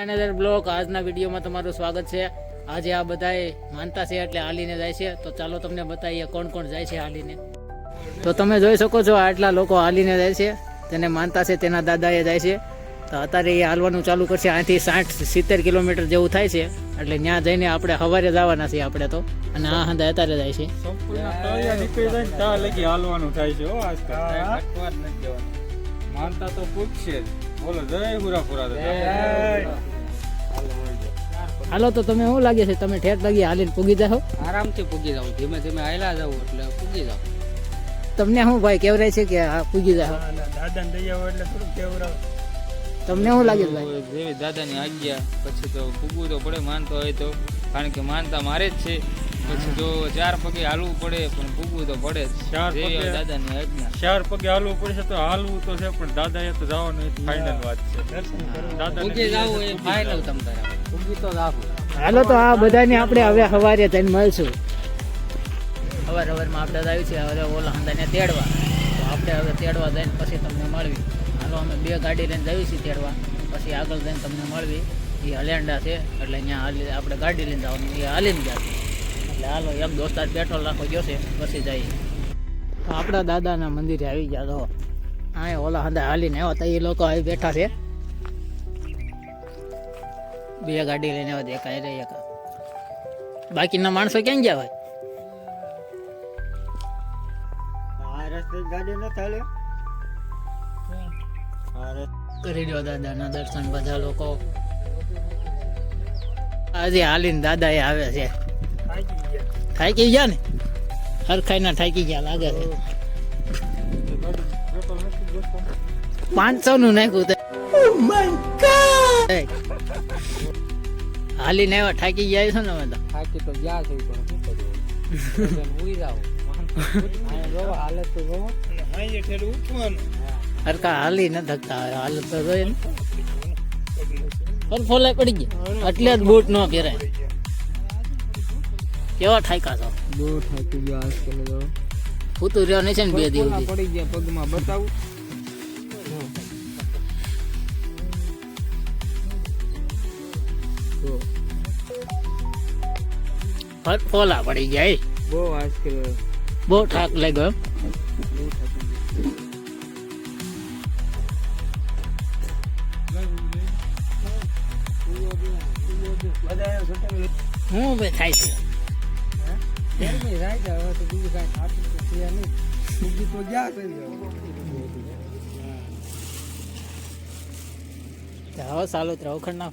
Another block આજના વિડીયોમાં તમારું સ્વાગત છે. આજે આ બધાએ માનતા છે એટલે હાલીને જાય છે. તો ચાલો તમને બતાવીએ કોણ કોણ જાય છે હાલીને તો તમે જોઈ શકો છો આટલા લોકો હાલીને જાય છે. તેને માનતા છે તેના દાદાએ જાય છે. તો અત્યારે એ હાલવાનું ચાલુ કરશે. અહીંથી સાઠ સિત્તેર કિલોમીટર જેવું થાય છે. એટલે ત્યાં જઈને આપણે સવારે જવાના છીએ આપણે તો. અને આ હંદા અત્યારે જાય છે. હાલવાનું થાય છે માનતા તો પૂછશે બોલો જય હુરાપુરા હાલો તો તમે શું લાગે છે તમે ઠેર લાગી હાલીને પૂગી જાઓ? આરામથી પૂગી જાઓ ધીમે ધીમે હાલ્યા જાવ એટલે પૂગી જાઓ તમને શું ભાઈ કેવરાય છે કે આ પૂગી જાઓ? દાદા ને દઈ આવો એટલે થોડું કેવરાવ તમને શું લાગે છે ભાઈ? જેવી દાદાની આજ્ઞા પછી તો પૂગવું તો પડે માનતો હોય તો. કારણ કે માનતા મારે જ છે. પછી જો ચાર પગે હાલવું પડે પણ ભૂગવું તો પડે ચાર પગે? દાદાની આજ્ઞા. ચાર પગે હાલવું પડશે તો હાલવું તો છે પણ દાદા એ તો જવાનું એ ફાઇનલ વાત છે. દાદા પૂગી જાવ એ ફાઇનલ તમ તારે પૂગી તો જાવું. હાલો તો આ બધાને આપણે હવે સવારે જઈને મળશું. સવાર અવારમાં આપણે આવ્યું છે હવે ઓલા હંદાને તેડવા. તો આપણે હવે તેડવા જઈને પછી તમને મળવી. હાલો અમે બે ગાડી લઈને જઈએ છીએ તેડવા. પછી આગળ જઈને તમને મળવી. એ હલેન્ડા છે એટલે અહીંયા આપણે ગાડી લઈને જવાનું. એ હાલીને ગયા છે. હાલો એક દોસ્તાર પેટ્રોલ નાખો ગયો છે પછી જઈએ. તો આપણા દાદાના મંદિરે આવી ગયા તો હા ઓલા હંદા હાલીને આવ્યા તો એ લોકો આવી બેઠા છે. બે ગાડી લઈને આવ્યા દેખાય રે એક બાકીના માણસો ક્યાં ગયા ભાઈ કરી લ્યો દાદાના દર્શન બધા લોકો. આજે હાલીને દાદા એ આવે છે. થાકી ગયા ને? હરખાઈ ના થાકી ગયા લાગે છે. પાંચસો નું નાખ્યું તે. હાલીને આવ્યા થાકી ગયા છો ને બધા થાકી તો ગયા છે તો હરકા હાલી ન થકતા હાલત તો જોઈએ ને. ફોલાય પડી ગયા. એટલે જ બૂટ ન પહેરાય. કેવા ઠાકા છો? બહુ થાકી ગયા આજકાલ તો. ફૂતું રહ્યો નહીં છે ને બે દિવસ પડી ગયા પગમાં બતાવું. ફોલા પડી ગયા એ. બહુ આજકાલ બહુ ઠાક લાગ્યો હું થાય છે? ગરમી જાય છે હવે તો બીજું કાંઈ થાતું તો છે નહીં. બીજું તો ગયા છે હવે ચાલુ જ રહો ખંડ ના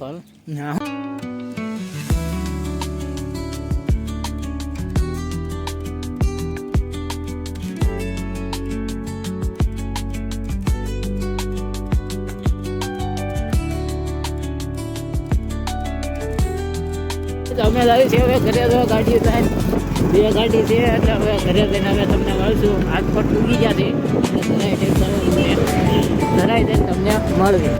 અમે લાવી છે, હવે ઘરે તો ગાડી થાય. બે ગાડી છે, એટલે હવે ઘરે જઈને હવે તમને મળશું. હાથ પર ટૂંકી એટલે ધરાઈ જઈને તમને મળશે.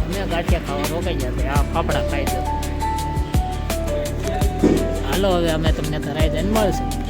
અમે ગાંઠિયા ખાવા રોકાઈ જશે આ ફાફડા ખાઈ હાલો, હવે અમે તમને ધરાઈ જઈને મળશું.